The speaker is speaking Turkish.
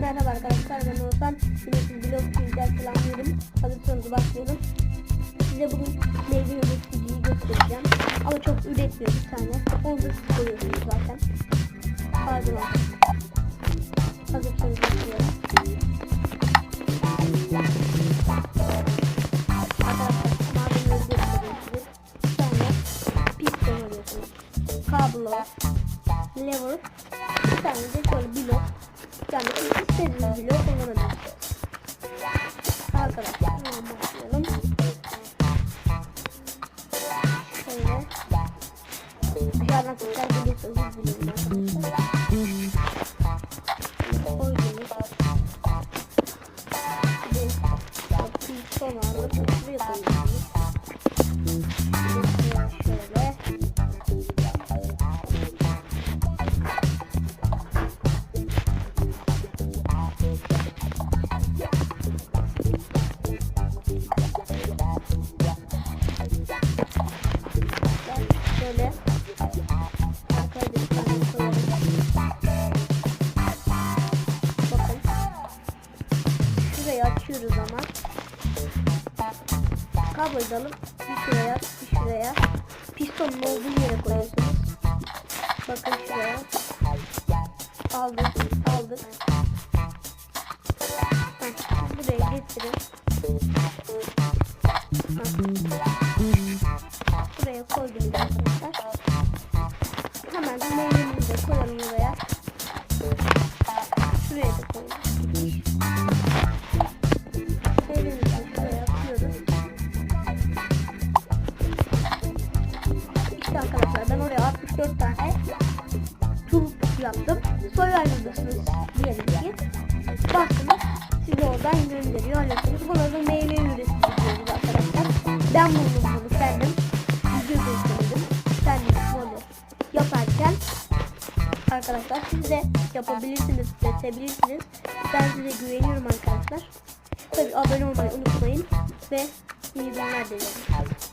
Merhaba arkadaşlar ben Oğuzhan. Siz blog filmler selamlıyorum. Hazırsanız başlayalım. Size bugün meyve üreticiyi göstereceğim. Ama çok üretmiyor bir tane. Onu da siz koyuyorsunuz zaten. Bakalım. Hazırsanız başlayalım. Arkadaşlar malzemeleri göstereyim size. Tane piston alıyorsunuz. Kablo, lever, bir tane de şöyle blok. Yani istediğiniz blok kullanabilirsiniz. Arkadaşlar başlayalım. Şöyle. Dışarıdan tekrar gelirse özür dilerim arkadaşlar. Koydunuz. Bir piston alıp şuraya koyuyorsunuz. Böyle. Bakın. Şurayı açıyoruz ama. Kabloyu da alıp bir şuraya bir şuraya. Pistonun olduğu yere koyuyorsunuz. Bakın şuraya. Aldık aldık. Heh, buraya getirin. Heh. Koyalım buraya. Şuraya da koyalım. İşte arkadaşlar ben oraya 64 tane turp yaptım. Soyarlıdasınız diyelim ki. Bastınız sizi oradan gönderiyor. Hallediniz. Burada da meyve üretici diyoruz arkadaşlar. Ben buldum bunu kendim video gösterdim. Kendim bunu yaparken arkadaşlar siz de yapabilirsiniz, üretebilirsiniz. Ben size güveniyorum arkadaşlar. Tabi abone olmayı unutmayın ve iyi günler dilerim.